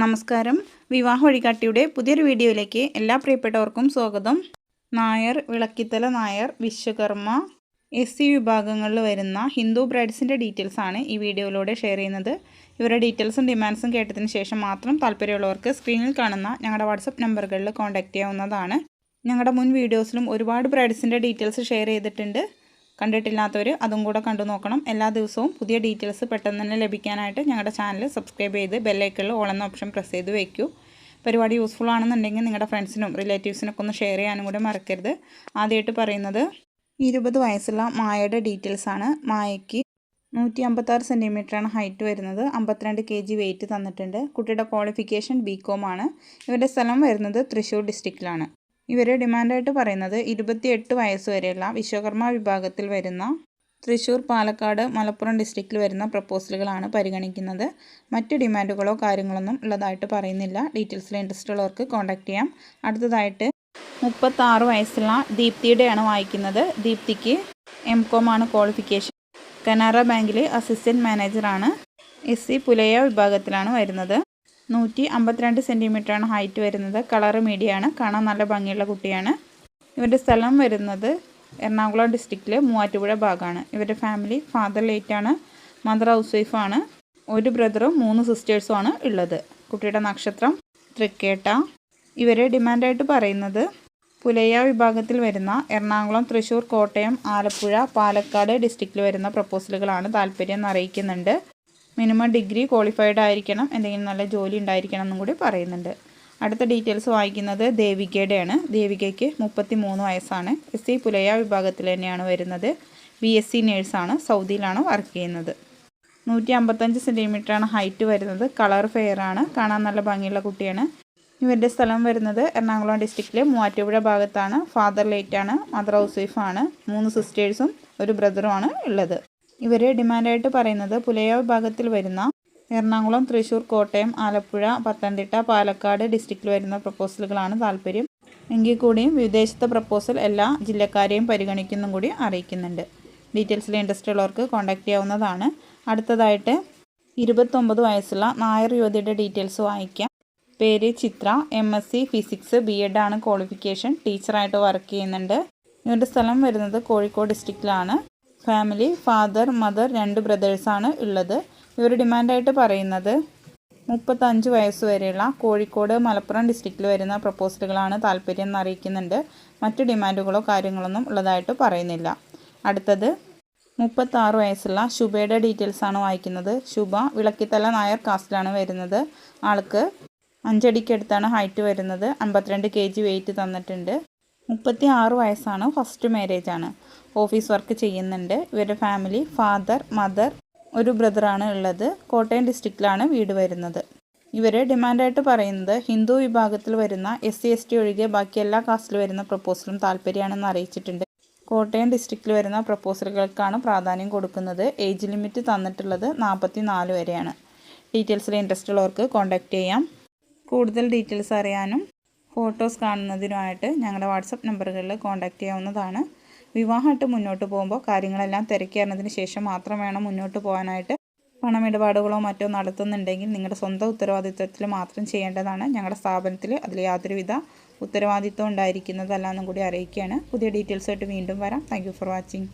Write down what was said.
നമസ്കാരം. വിവാഹ വഴികാട്ടിയുടെ പുതിയൊരു വീഡിയോയിലേക്ക് എല്ലാ പ്രിയപ്പെട്ടവർക്കും സ്വാഗതം. നായർ വിളക്കിത്തല നായർ വിശ്വകർമ്മ എസ് സി വിഭാഗങ്ങളിൽ വരുന്ന ഹിന്ദു ബ്രൈഡ്സിന്റെ ഡീറ്റെയിൽസാണ് ഈ വീഡിയോയിലൂടെ ഷെയർ ചെയ്യുന്നത്. ഇവരുടെ ഡീറ്റെയിൽസും ഡിമാൻഡ്സും കേട്ടതിന് ശേഷം മാത്രം താല്പര്യമുള്ളവർക്ക് സ്ക്രീനിൽ കാണുന്ന ഞങ്ങളുടെ വാട്സപ്പ് നമ്പറുകളിൽ കോൺടാക്റ്റ് ചെയ്യാവുന്നതാണ്. ഞങ്ങളുടെ മുൻ വീഡിയോസിലും ഒരുപാട് ബ്രൈഡ്സിന്റെ ഡീറ്റെയിൽസ് ഷെയർ ചെയ്തിട്ടുണ്ട്. കണ്ടിട്ടില്ലാത്തവർ അതും കൂടെ കണ്ടു നോക്കണം. എല്ലാ ദിവസവും പുതിയ ഡീറ്റെയിൽസ് പെട്ടെന്ന് തന്നെ ലഭിക്കാനായിട്ട് ഞങ്ങളുടെ ചാനൽ സബ്സ്ക്രൈബ് ചെയ്ത് ബെല്ലൈക്കിളിൽ ഓൾ എന്ന ഓപ്ഷൻ പ്രസ് ചെയ്ത് വയ്ക്കൂ പരിപാടി യൂസ്ഫുൾ ആണെന്നുണ്ടെങ്കിൽ നിങ്ങളുടെ ഫ്രണ്ട്സിനും റിലേറ്റീവ്സിനൊക്കെ ഒന്ന് ഷെയർ ചെയ്യാനും കൂടെ മറക്കരുത്. ആദ്യമായിട്ട് പറയുന്നത് ഇരുപത് വയസ്സുള്ള മായയുടെ ഡീറ്റെയിൽസ് ആണ്. മായയ്ക്ക് നൂറ്റി അമ്പത്താറ് സെന്റിമീറ്ററാണ് ഹൈറ്റ് വരുന്നത്. അമ്പത്തിരണ്ട് കെ ജി വെയിറ്റ് തന്നിട്ടുണ്ട്. കുട്ടിയുടെ ക്വാളിഫിക്കേഷൻ ബി കോം ആണ്. ഇവരുടെ സ്ഥലം വരുന്നത് തൃശ്ശൂർ ഡിസ്ട്രിക്റ്റിലാണ് ഇവർ ഡിമാൻഡായിട്ട് പറയുന്നത് ഇരുപത്തിയെട്ട് വയസ്സ് വരെയുള്ള വിശ്വകർമ്മ വിഭാഗത്തിൽ വരുന്ന തൃശ്ശൂർ പാലക്കാട് മലപ്പുറം ഡിസ്ട്രിക്റ്റിൽ വരുന്ന പ്രപ്പോസലുകളാണ് പരിഗണിക്കുന്നത്. മറ്റ് ഡിമാൻഡുകളോ കാര്യങ്ങളൊന്നും ഉള്ളതായിട്ട് പറയുന്നില്ല. ഡീറ്റെയിൽസിൽ ഇൻട്രസ്റ്റ് ഉള്ളവർക്ക് കോൺടാക്ട് ചെയ്യാം. അടുത്തതായിട്ട് മുപ്പത്താറ് വയസ്സുള്ള ദീപ്തിയുടെയാണ് വായിക്കുന്നത്. ദീപ്തിക്ക് എം ആണ് ക്വാളിഫിക്കേഷൻ കനറ ബാങ്കിൽ അസിസ്റ്റന്റ് മാനേജറാണ് എസ് സി പുലയ വിഭാഗത്തിലാണ് വരുന്നത്. നൂറ്റി അമ്പത്തിരണ്ട് സെന്റിമീറ്ററാണ് ഹൈറ്റ് വരുന്നത്. കളറ് മീഡിയമാണ് കാണാൻ നല്ല ഭംഗിയുള്ള കുട്ടിയാണ്. ഇവരുടെ സ്ഥലം വരുന്നത് എറണാകുളം ഡിസ്ട്രിക്റ്റിൽ മൂവാറ്റുപുഴ ഭാഗമാണ് ഇവരുടെ ഫാമിലി ഫാദർ ലേറ്റാണ് മദർ ഹൗസ് വൈഫാണ് ഒരു ബ്രദറും മൂന്ന് സിസ്റ്റേഴ്സും ആണ് ഉള്ളത്. കുട്ടിയുടെ നക്ഷത്രം തൃക്കേട്ട. ഇവരെ ഡിമാൻഡായിട്ട് പറയുന്നത് പുലയ വിഭാഗത്തിൽ വരുന്ന എറണാകുളം തൃശ്ശൂർ കോട്ടയം ആലപ്പുഴ പാലക്കാട് ഡിസ്ട്രിക്റ്റിൽ വരുന്ന പ്രപ്പോസലുകളാണ് താല്പര്യം അറിയിക്കുന്നുണ്ട്. മിനിമം ഡിഗ്രി ക്വാളിഫൈഡ് ആയിരിക്കണം എന്തെങ്കിലും നല്ല ജോലി ഉണ്ടായിരിക്കണം എന്നും കൂടി പറയുന്നുണ്ട്. അടുത്ത ഡീറ്റെയിൽസ് വായിക്കുന്നത് ദേവികയുടെയാണ്. ദേവികയ്ക്ക് മുപ്പത്തി മൂന്ന് വയസ്സാണ്. എസ് സി പുലയ വിഭാഗത്തിൽ തന്നെയാണ് വരുന്നത്. ബി എസ് സി നേഴ്സാണ് സൗദിയിലാണ് വർക്ക് ചെയ്യുന്നത്. നൂറ്റി അമ്പത്തഞ്ച് സെന്റിമീറ്ററാണ് ഹൈറ്റ് വരുന്നത്. കളർ ഫെയർ ആണ്. കാണാൻ നല്ല ഭംഗിയുള്ള കുട്ടിയാണ്. ഇവരുടെ സ്ഥലം വരുന്നത് എറണാകുളം ഡിസ്ട്രിക്റ്റിലെ മൂവാറ്റുപുഴ ഭാഗത്താണ്. ഫാദർ ലേറ്റാണ്. മദർ ഹൗസ് വൈഫാണ്. മൂന്ന് സിസ്റ്റേഴ്സും ഒരു ബ്രദറുമാണ് ഉള്ളത്. ഇവർ ഡിമാൻഡായിട്ട് പറയുന്നത് പുലയ വിഭാഗത്തിൽ വരുന്ന എറണാകുളം തൃശ്ശൂർ കോട്ടയം ആലപ്പുഴ പത്തനംതിട്ട പാലക്കാട് ഡിസ്ട്രിക്റ്റിൽ വരുന്ന പ്രപ്പോസലുകളാണ് താല്പര്യം. എങ്കിൽ കൂടിയും വിദേശത്തെ പ്രപ്പോസൽ എല്ലാ ജില്ലക്കാരെയും പരിഗണിക്കുന്നും കൂടി അറിയിക്കുന്നുണ്ട്. ഡീറ്റെയിൽസിൽ ഇൻട്രസ്റ്റ് ഉള്ളവർക്ക് കോൺടാക്റ്റ് ചെയ്യാവുന്നതാണ്. അടുത്തതായിട്ട് ഇരുപത്തൊമ്പത് വയസ്സുള്ള നായർ യുവതിയുടെ ഡീറ്റെയിൽസ് വായിക്കാം. പേര് Chithra M S C physics B Ed ആണ് ക്വാളിഫിക്കേഷൻ ടീച്ചറായിട്ട് വർക്ക് ചെയ്യുന്നുണ്ട്. ഇവരുടെ സ്ഥലം വരുന്നത് കോഴിക്കോട് ഡിസ്ട്രിക്റ്റിലാണ് ഫാമിലി ഫാദർ മദർ രണ്ട് ബ്രദേഴ്സാണ് ഉള്ളത്. ഇവർ ഡിമാൻഡായിട്ട് പറയുന്നത് മുപ്പത്തഞ്ച് വയസ്സ് വരെയുള്ള കോഴിക്കോട് മലപ്പുറം ഡിസ്ട്രിക്റ്റിൽ വരുന്ന പ്രപ്പോസലുകളാണ് താല്പര്യം അറിയിക്കുന്നുണ്ട് മറ്റ് ഡിമാൻഡുകളോ കാര്യങ്ങളൊന്നും ഉള്ളതായിട്ട് പറയുന്നില്ല. അടുത്തത് മുപ്പത്താറ് വയസ്സുള്ള ശുഭയുടെ ഡീറ്റെയിൽസ് ആണ് വായിക്കുന്നത്. ശുഭ വിളക്കിത്തല നായർ കാസ്റ്റിലാണ് വരുന്നത്. ആൾക്ക് അഞ്ചടിക്കടുത്താണ് ഹൈറ്റ് വരുന്നത്. അമ്പത്തിരണ്ട് കെ ജി വെയിറ്റ് തന്നിട്ടുണ്ട്. മുപ്പത്തി ആറ് വയസ്സാണ്. ഫസ്റ്റ് മാരേജ് ആണ്. ഓഫീസ് വർക്ക് ചെയ്യുന്നുണ്ട്. ഇവരുടെ ഫാമിലി ഫാദർ മദർ ഒരു ബ്രദറാണ് ഉള്ളത്. കോട്ടയം ഡിസ്ട്രിക്റ്റിലാണ് വീട് വരുന്നത്. ഇവർ ഡിമാൻഡായിട്ട് പറയുന്നത് ഹിന്ദു വിഭാഗത്തിൽ വരുന്ന എസ് സി എസ് ടി ഒഴികെ ബാക്കി എല്ലാ കാസ്റ്റിൽ വരുന്ന പ്രപ്പോസലും താല്പര്യമാണെന്ന് അറിയിച്ചിട്ടുണ്ട്. കോട്ടയം ഡിസ്ട്രിക്റ്റിൽ വരുന്ന പ്രപ്പോസലുകൾക്കാണ് പ്രാധാന്യം കൊടുക്കുന്നത്. ഏജ് ലിമിറ്റ് തന്നിട്ടുള്ളത് നാൽപ്പത്തി നാല് വരെയാണ് ഡീറ്റെയിൽസിൽ ഇൻട്രസ്റ്റ് ഉള്ളവർക്ക് കോൺടാക്റ്റ് ചെയ്യാം. കൂടുതൽ ഡീറ്റെയിൽസ് അറിയാനും ഫോട്ടോസ് കാണുന്നതിനുമായിട്ട് ഞങ്ങളുടെ വാട്സപ്പ് നമ്പറുകളിൽ കോൺടാക്റ്റ് ചെയ്യാവുന്നതാണ്. വിവാഹമായിട്ട് മുന്നോട്ട് പോകുമ്പോൾ കാര്യങ്ങളെല്ലാം തിരക്കിയറിഞ്ഞതിന് ശേഷം മാത്രം വേണം മുന്നോട്ട് പോകാനായിട്ട്. പണമിടപാടുകളോ മറ്റോ നടത്തുന്നുണ്ടെങ്കിൽ നിങ്ങളുടെ സ്വന്തം ഉത്തരവാദിത്വത്തിൽ മാത്രം ചെയ്യേണ്ടതാണ്. ഞങ്ങളുടെ സ്ഥാപനത്തിൽ അതിൽ യാതൊരുവിധ ഉത്തരവാദിത്വം ഉണ്ടായിരിക്കുന്നതല്ല എന്നും കൂടി അറിയിക്കുകയാണ്. പുതിയ ഡീറ്റെയിൽസായിട്ട് വീണ്ടും വരാം. Thank for watching.